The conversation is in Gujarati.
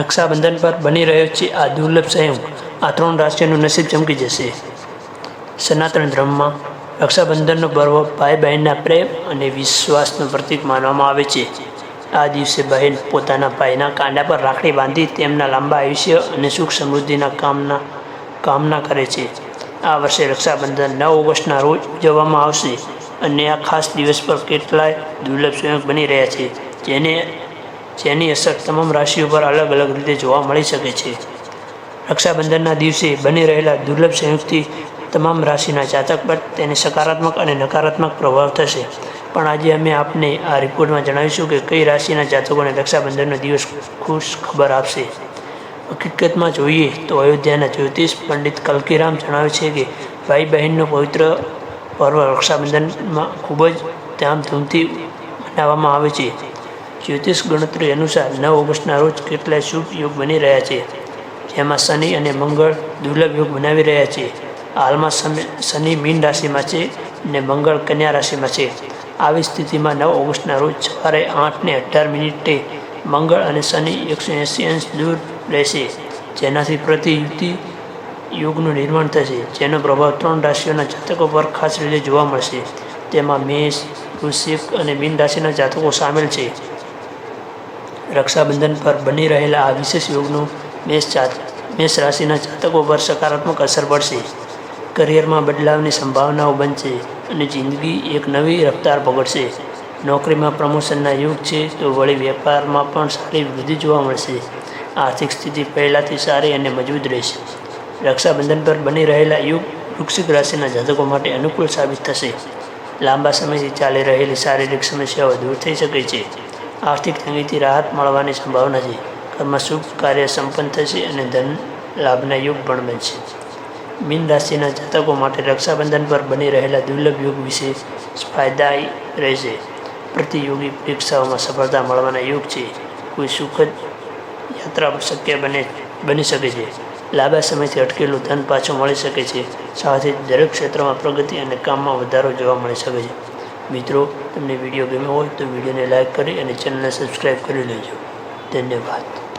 રક્ષાબંધન પર બની રહ્યો છે આ દુર્લભ સંયોગ. આ ત્રણ રાશિઓનું નસીબ ચમકી જશે. સનાતન ધર્મમાં રક્ષાબંધનનો પર્વ ભાઈ બહેનના પ્રેમ અને વિશ્વાસનું પ્રતીક માનવામાં આવે છે. આ દિવસે બહેન પોતાના ભાઈના કાંડા પર રાખડી બાંધી તેમના લાંબા આયુષ્ય અને સુખ સમૃદ્ધિના કામના કામના કરે છે. આ વર્ષે રક્ષાબંધન નવ ઓગસ્ટના રોજ ઉજવવામાં આવશે અને આ ખાસ દિવસ પર કેટલાય દુર્લભ સંયોગ બની રહ્યા છે, જેને જેની અસર તમામ રાશિઓ પર અલગ અલગ રીતે જોવા મળી શકે છે. રક્ષાબંધનના દિવસે બની રહેલા દુર્લભ સંયુક્તિ તમામ રાશિના જાતક પર તેને સકારાત્મક અને નકારાત્મક પ્રભાવ થશે. પણ આજે અમે આપને આ રિપોર્ટમાં જણાવીશું કે કઈ રાશિના જાતકોને રક્ષાબંધનનો દિવસ ખુશ ખબર આપશે. હકીકતમાં જોઈએ તો અયોધ્યાના જ્યોતિષ પંડિત કલકીરામ જણાવે છે કે ભાઈ બહેનનો પવિત્ર પર્વ રક્ષાબંધનમાં ખૂબ જ ધામધૂમથી મનાવવામાં આવે છે. જ્યોતિષ ગણતરી અનુસાર નવ ઓગસ્ટના રોજ કેટલાય શુભ યોગ બની રહ્યા છે. જેમાં શનિ અને મંગળ દુર્લભ યોગ બનાવી રહ્યા છે. હાલમાં શનિ મીન રાશિમાં છે અને મંગળ કન્યા રાશિમાં છે. આવી સ્થિતિમાં નવ ઓગસ્ટના રોજ સવારે આઠને અઢાર મિનિટે મંગળ અને શનિ એકસો એંસી અંશ દૂર રહેશે. જેનાથી પ્રતિયુક્તિ યોગનું નિર્માણ થશે, જેનો પ્રભાવ ત્રણ રાશિઓના જાતકો પર ખાસ રીતે જોવા મળશે. તેમાં મેષ, વૃશ્ચિક અને મીન રાશિના જાતકો સામેલ છે. રક્ષાબંધન પર બની રહેલા આ વિશેષ યોગનું મેષ જાત, મેષ રાશિના જાતકો પર સકારાત્મક અસર પડશે. કરિયરમાં બદલાવની સંભાવનાઓ બનશે અને જિંદગી એક નવી રફતાર પકડશે નોકરીમાં પ્રમોશનના યુગ છે તો વળી વેપારમાં પણ સારી વૃદ્ધિ જોવા મળશે. આર્થિક સ્થિતિ પહેલાંથી સારી અને મજબૂત રહેશે. રક્ષાબંધન પર બની રહેલા યુગ વૃક્ષિક રાશિના જાતકો માટે અનુકૂળ સાબિત થશે. લાંબા સમયથી ચાલી રહેલી શારીરિક સમસ્યાઓ દૂર થઈ શકે છે. આર્થિક તંગીથી રાહત મળવાની સંભાવના છે. ઘરમાં શુભ કાર્ય સંપન્ન થશે અને ધન લાભના યોગ પણ બનશે. મીન રાશિના જાતકો માટે રક્ષાબંધન પર બની રહેલા દુર્લભ યુગ વિશે ફાયદાય રહેશે. પ્રતિયોગી પરીક્ષાઓમાં સફળતા મળવાના યોગ છે. કોઈ સુખદ યાત્રા શક્ય બને, બની શકે છે. લાંબા સમયથી અટકેલું ધન પાછું મળી શકે છે. સાથે દરેક ક્ષેત્રમાં પ્રગતિ અને કામમાં વધારો જોવા મળી શકે છે. મિત્રો, તમને વીડિયો ગમ્યો હોય તો વિડીયોને લાઇક કરી અને ચેનલને સબસ્ક્રાઈબ કરી લેજો. ધન્યવાદ.